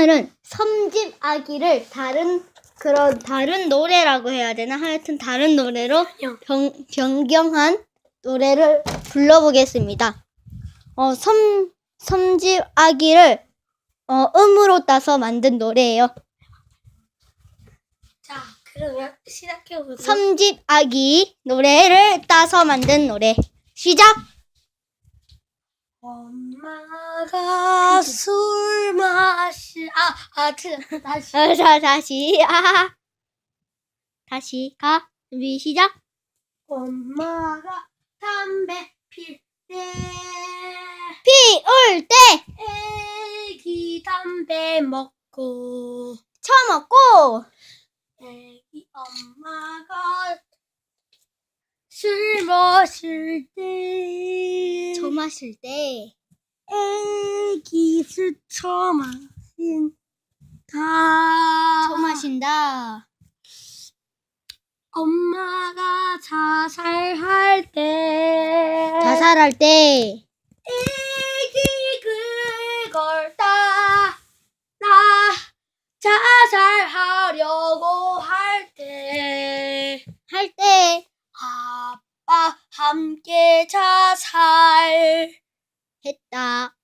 오늘은 섬집 아기를 다른 그런 다른 노래라고 해야 되나 하여튼 다른 노래로 변, 변경한 노래를 불러보겠습니다. 어, 섬 섬집 아기를 어, 음으로 따서 만든 노래예요. 자, 그러면 시작해보도록 섬집 아기 노래를 따서 만든 노래 시작. 엄마 가 술 마시 아, 아. 다시. 어, 자 다시. 아. 다시 가. 준비 시작. 엄마가 담배 필 때, 피울 때. 애기 담배 먹고, 처먹고. 애기 엄마가 술 마실 때, 저 마실 때 애기 술 처마신 다, 저 마신다. 엄마가 자살할 때, 자살할 때. 애기 그걸 따, 나 자살하려고 할 때, 할 때. 아빠 함께 자살. 했다.